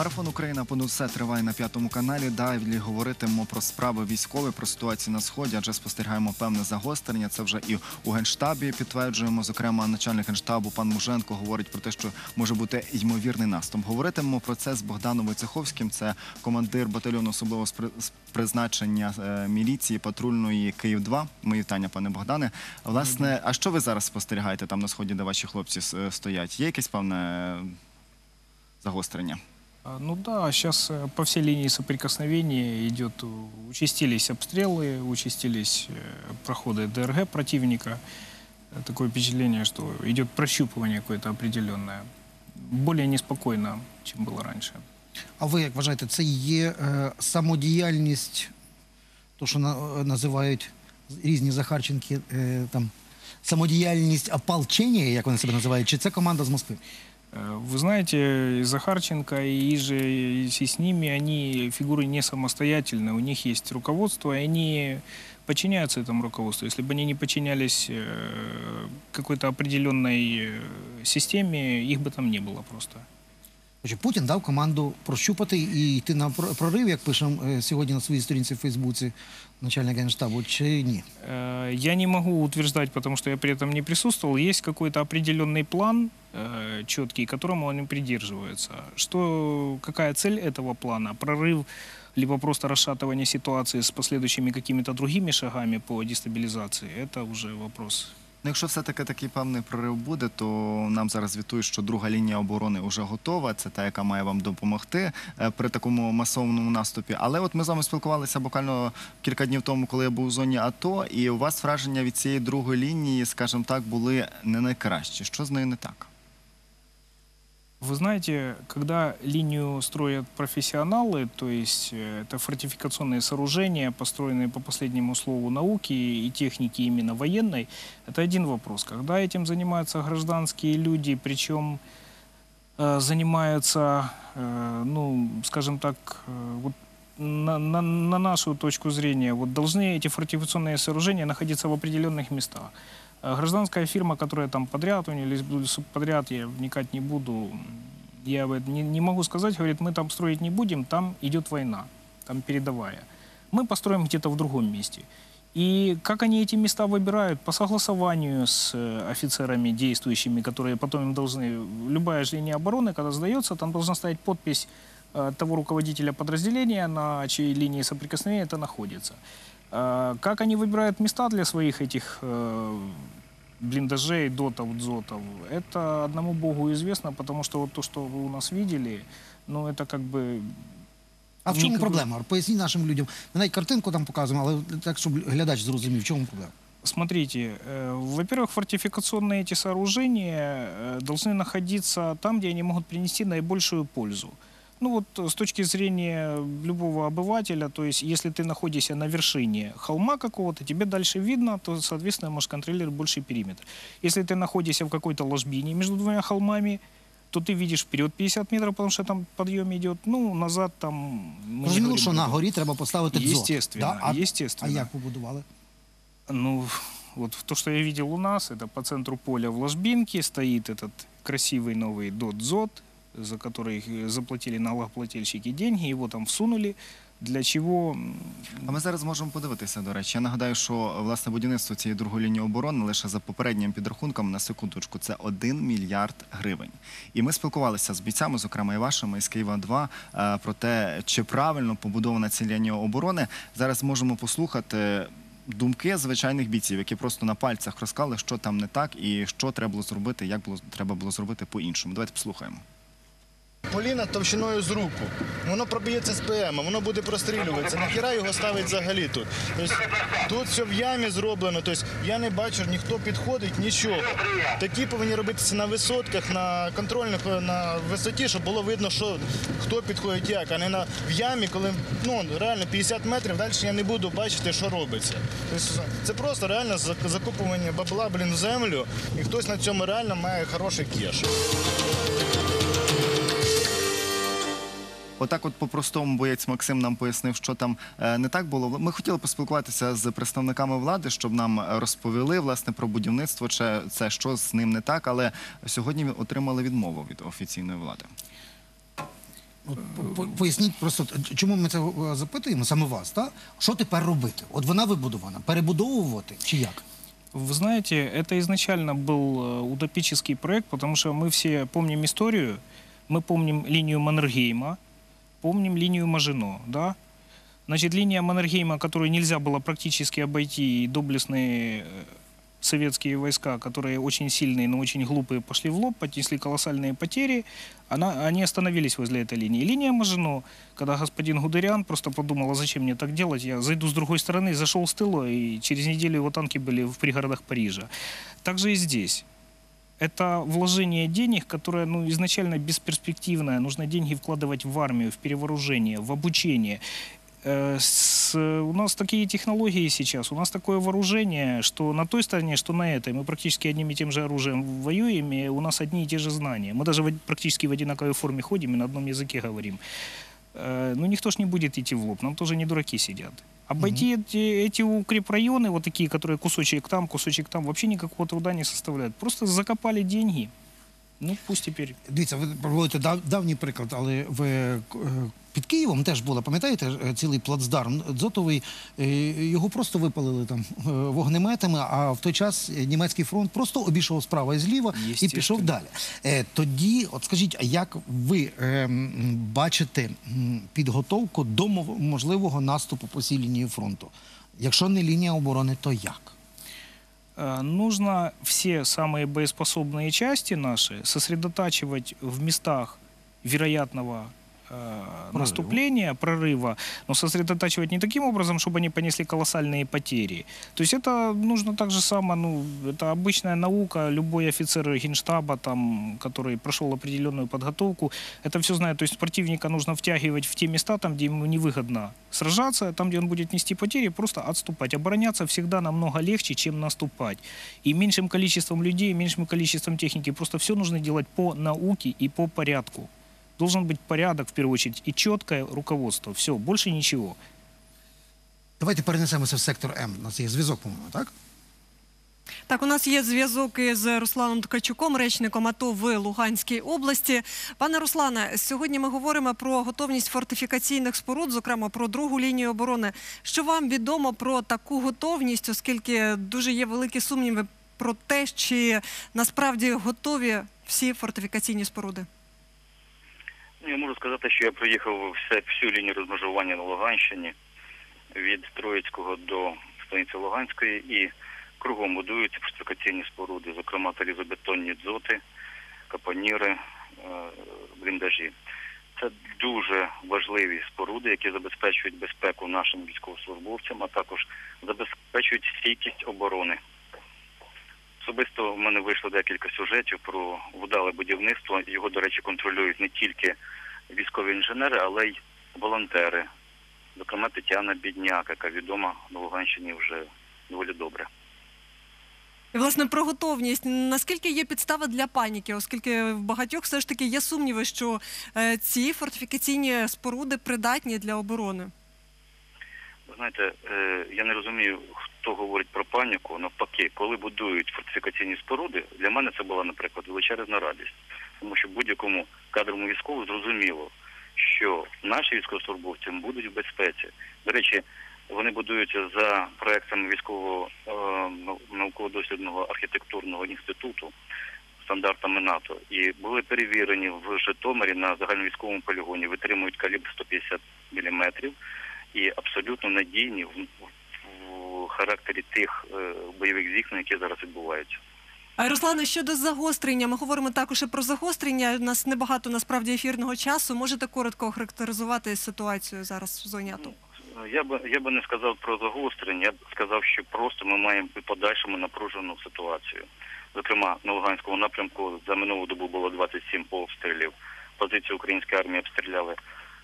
Марафон Україна понад все триває на п'ятому каналі. Далі говоритимо про справи військові, про ситуацію на сході, адже спостерігаємо певне загострення. Це вже і у генштабі підтверджуємо. Зокрема, начальник генштабу пан Муженко говорить про те, що може бути ймовірний наступ. Говоритимемо про це з Богданом Войцеховським. Це командир батальйону особливого призначення е, міліції патрульної Київ 2 Мої вітання, пане Богдане. Власне, а що ви зараз спостерігаєте там на сході, де ваші хлопці е, стоять? Є якесь певне е, загострення? А, Ну да, сейчас по всей линии соприкосновения идет, э, участились обстрелы, участились э, проходы ДРГ противника. Э, Такое впечатление, что идет прощупывание какое-то определенное. Более неспокойно, чем было раньше. А ви як вважаєте, це є е, самодіяльність, то, що на, е, називають різні Захарченки, е, там, самодіяльність ополчення, як вони себе називають, чи це команда з Москви? Э, Вы знаете, и Захарченко, и же и с ними, они фигуры не самостоятельные, у них есть руководство, и они подчиняются этому руководству. Если бы они не подчинялись э, какой-то определенной э, системе, их бы там не было просто. Отже, Путін дав команду прощупати і йти на пр- прорив, як пише е, сьогодні на своїй сторінці в Фейсбуці начальник генштабу, чи ні? Э, Я не могу утверждать, потому что я при этом не присутствовал. Есть какой-то определенный план э, четкий, которому они придерживаются. Что, какая цель этого плана? Прорыв, либо просто расшатывание ситуации с последующими какими-то другими шагами по дестабилизации? Это уже вопрос. Ну, якщо все-таки такий певний прорив буде, то нам зараз звітують, що друга лінія оборони вже готова. Це та, яка має вам допомогти е, при такому масовому наступі. Але от ми з вами спілкувалися буквально кілька днів тому, коли я був у зоні АТО, і у вас враження від цієї другої лінії, скажімо так, були не найкращі. Що з нею не так? Вы знаете, когда линию строят профессионалы, то есть э, это фортификационные сооружения, построенные по последнему слову науки и техники именно военной, это один вопрос. Когда этим занимаются гражданские люди, причем э, занимаются, э, ну, скажем так, э, вот на, на- на нашу точку зрения, вот должны эти фортификационные сооружения находиться в определенных местах. А Гражданская фирма, которая там подряд, у нее или субподряд, я вникать не буду, я не, не могу сказать, говорит, мы там строить не будем, там идет война, там передовая. Мы построим где-то в другом месте. И как они эти места выбирают? По согласованию с э, офицерами действующими, которые потом им должны... Любая же линия обороны, когда сдается, там должна стоять подпись э, того руководителя подразделения, на чьей линии соприкосновения это находится. Э, Как они выбирают места для своих этих э, блиндажей, дотов, дзотов, это одному богу известно, потому что вот то, что вы у нас видели, ну это как бы... А в чому Ніяк- проблема? Поясніть нашим людям. Ми навіть картинку там показуємо, але так, щоб глядач зрозумів, в чому проблема. Смотрите, э, во-первых, фортификационные эти сооружения э, должны находиться там, где они могут принести наибольшую пользу. Ну вот э, с точки зрения любого обывателя, то есть если ты находишься на вершине холма какого-то, тебе дальше видно, то, соответственно, можешь контролировать больший периметр. Если ты находишься в какой-то ложбине между двумя холмами, то ты видишь вперед 50 метров, потому что там подъем идет, ну, назад там... мы не Зрозуміло, говорим що об на этом. горі треба поставити дзот. Естественно, А, а естественно. як побудували? Ну, вот то, что я видел у нас, это по центру поля в ложбинке стоит этот красивый новый дот-зот, за который э, заплатили налогоплательщики деньги, его там всунули. Для чего? А ми зараз можемо подивитися, до речі. Я нагадаю, що власне будівництво цієї другої лінії оборони лише за попереднім підрахунком на секундочку це 1 мільярд гривень. І ми спілкувалися з бійцями, зокрема і вашими із Києва 2 е, про те, чи правильно побудована ця лінія оборони. Зараз можемо послухати. Думки звичайних бійців, які просто на пальцях розказали, що там не так і що треба було зробити, як було треба було зробити по-іншому. Давайте послухаємо. Поліна товщиною з руку. Воно проб'ється з ПМ, воно буде прострілюватися. Нахіра його ставить взагалі тут. Тобто, тут все в ямі зроблено. Тобто, я не бачу, ніхто підходить, нічого. Такі повинні робитися на висотках, на контрольних на висоті, щоб було видно, що хто підходить як, а не на в ямі, коли ну реально 50 метрів далі я не буду бачити, що робиться. Тобто, це просто реально закупування бабла блін, в землю, і хтось на цьому реально має хороший кеш. Отак, от по-простому боєць Максим нам пояснив, що там е, не так було. Ми хотіли поспілкуватися з представниками влади, щоб нам розповіли власне про будівництво, чи це що з ним не так. Але сьогодні ми отримали відмову від офіційної влади. От по- по- Поясніть просто, ч- чому ми це е, запитуємо, саме вас, та? що тепер робити? От вона вибудована, перебудовувати чи як? Вы знаете, это изначально был э, утопический проект, потому что мы все помним историю, мы помним линию Маннергейма, помним линию Мажино, да? Значит, линия Маннергейма, которую нельзя было практически обойти, и доблестные э, советские войска, которые очень сильные, но очень глупые, пошли в лоб, понесли колоссальные потери, она, они остановились возле этой линии. Линия Мажино, когда господин Гудериан просто подумал, а зачем мне так делать, я зайду с другой стороны, зашел с тыла, и через неделю его танки были в пригородах Парижа. Также и здесь. Это вложение денег, которое ну, изначально бесперспективное. Нужно деньги вкладывать в армию, в перевооружение, в обучение. Э, с- у нас такие технологии сейчас, у нас такое вооружение, что на той стороне, что на этой. Мы практически одним и тем же оружием воюем, и у нас одни и те же знания. Мы даже в- практически в одинаковой форме ходим и на одном языке говорим. Э, Ну, никто ж не будет идти в лоб, нам тоже не дураки сидят. Обойти эти, эти укрепрайоны, вот такие, которые кусочек там, кусочек там, вообще никакого труда не составляют. Просто закопали деньги. Ну, пусть теперь. Дивіться, ви проводите дав, давній приклад, але ви е, під Києвом теж було, пам'ятаєте, е, цілий плацдарм дзотовий, е, його просто випалили там вогнеметами, а в той час німецький фронт просто обійшов справа і зліва і пішов далі. Тоді, от скажіть, як ви бачите підготовку до можливого наступу по цій лінії фронту? Якщо не лінія оборони, то як? Э, Нужно все самые боеспособные части наши сосредотачивать в местах вероятного э, наступления, прорыва, но сосредотачивать не таким образом, чтобы они понесли колоссальные потери. То есть это нужно так же само, ну, это обычная наука, любой офицер генштаба, там, который прошел определенную подготовку, это все знает. То есть противника нужно втягивать в те места, там, где ему невыгодно сражаться, там, где он будет нести потери, просто отступать. Обороняться всегда намного легче, чем наступать. И меньшим количеством людей, меньшим количеством техники. Просто все нужно делать по науке и по порядку. Должен быть порядок, в первую очередь, и четкое руководство. Все, больше ничего. Давайте перенесемося в сектор М. У нас є зв'язок, по-моєму, так? Так, у нас є зв'язок із Русланом Ткачуком, речником АТО в Луганській області. Пане Руслане, сьогодні ми говоримо про готовність фортифікаційних споруд, зокрема про другу лінію оборони. Що вам відомо про таку готовність, оскільки дуже є великі сумніви про те, чи насправді готові всі фортифікаційні споруди? Ну, Я можу сказати, що я проїхав всю лінію розмежування на Луганщині від Троїцького до станиці Луганської і кругом будуються фортифікаційні споруди, зокрема залізобетонні дзоти, капоніри, е, бліндажі. Це дуже важливі споруди, які забезпечують безпеку нашим військовослужбовцям, а також забезпечують стійкість оборони. Особисто в мене вийшло декілька сюжетів про вдале будівництво. Його, до речі, контролюють не тільки військові інженери, але й волонтери. Зокрема, Тетяна Бідняк, яка відома на Луганщині вже доволі добре. І, власне, про готовність. Наскільки є підстава для паніки, оскільки в багатьох все ж таки є сумніви, що е, ці фортифікаційні споруди придатні для оборони? Ви знаєте, е, я не розумію, хто говорить про паніку. Навпаки, коли будують фортифікаційні споруди, для мене це була, наприклад, величезна радість. Тому що будь-якому кадровому військову зрозуміло, що наші військовослужбовці будуть в безпеці. До речі, вони будуються за проектами військового е, науково-дослідного архітектурного інституту стандартами НАТО і були перевірені в Житомирі на загальновійськовому полігоні, витримують калібр 150 мм і абсолютно надійні в характері тих е, бойових зіткнень, які зараз відбуваються. А Руслане, щодо загострення, ми говоримо також і про загострення. У нас небагато насправді ефірного часу. Можете коротко охарактеризувати ситуацію зараз в зоні АТО? Я би я би не сказав про загострення, я б сказав, що просто ми маємо і подальшому напружену ситуацію. Зокрема, на Луганському напрямку за минулу добу було 27 обстрілів. Позиції української армії обстріляли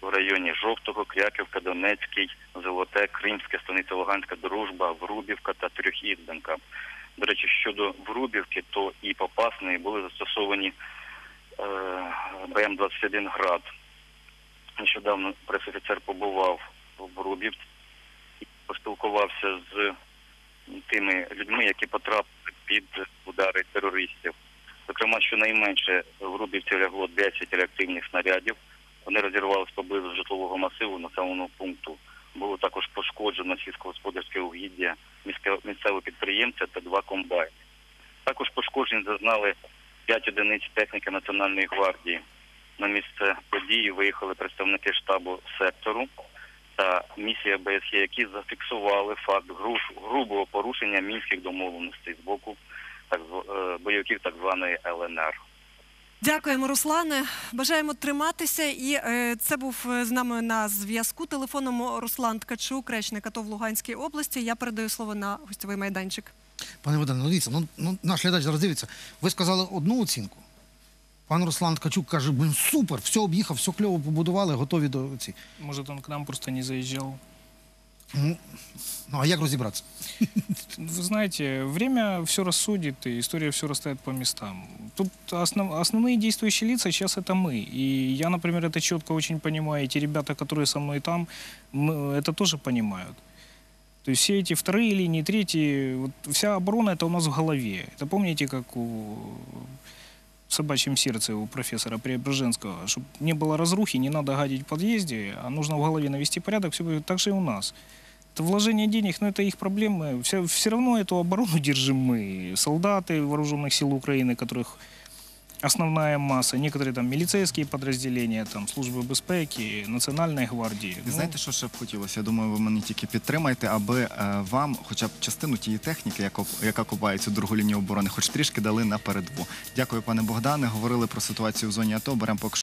в районі Жовтого, Кряківка, Донецький, Золоте, Кримське, Станиця Луганська, Дружба, Врубівка та Трьохізбенка. До речі, щодо Врубівки, то і Попасної були застосовані е, БМ-21 «Град». Нещодавно пресофіцер побував в Врубівці і поспілкувався з тими людьми, які потрапили під удари терористів. Зокрема, щонайменше в Рубівці лягло 10 реактивних снарядів, Вони розірвалися поблизу житлового масиву населеного пункту. Було також пошкоджено сільськогосподарське угіддя місцевого підприємця та два комбайни. Також пошкоджень зазнали 5 одиниць техніки Національної гвардії. На місце події виїхали представники штабу сектору та місія БСЄ, які зафіксували факт грубого порушення мінських домовленостей з боку е, бойовиків так званої ЛНР. Дякуємо, Руслане. Бажаємо триматися. І е, це був е, з нами на зв'язку телефоном Руслан Ткачук, речник АТО в Луганській області. Я передаю слово на гостьовий майданчик. Пане Богдане, ну дивіться, ну, ну наш глядач зараз дивиться. Ви сказали одну оцінку. Пан Руслан Ткачук каже, блин, супер, все об'їхав, все кльово побудували, готові до ці. Может, он к нам просто не заезжал. Ну, ну а як розібратися? Вы знаете, время все рассудит, и история все расставит по местам. Тут основ- основные действующие лица сейчас это мы. И я, например, это четко очень понимаю. И те ребята, которые со мной там, мы это тоже понимают. То есть все эти вторые линии, третьи, вот вся оборона это у нас в голове. Это помните, как у в собачьем сердце у профессора Преображенского, чтобы не было разрухи, не надо гадить в подъезде, а нужно в голове навести порядок, все так же и у нас. Это вложение денег, но это их проблемы. Все, все равно эту оборону держим мы. Солдаты вооруженных сил Украины, которых основная масса, некоторые там милицейские подразделения, там служби безпеки, національної гвардії. Ви Ну, знаєте, що ще б хотілося? Я думаю, ви мене тільки підтримаєте, аби е, вам хоча б частину тієї техніки, яка, яка купає цю другу лінію оборони, хоч трішки дали на передву. Дякую, пане Богдане. Говорили про ситуацію в зоні АТО. Беремо поки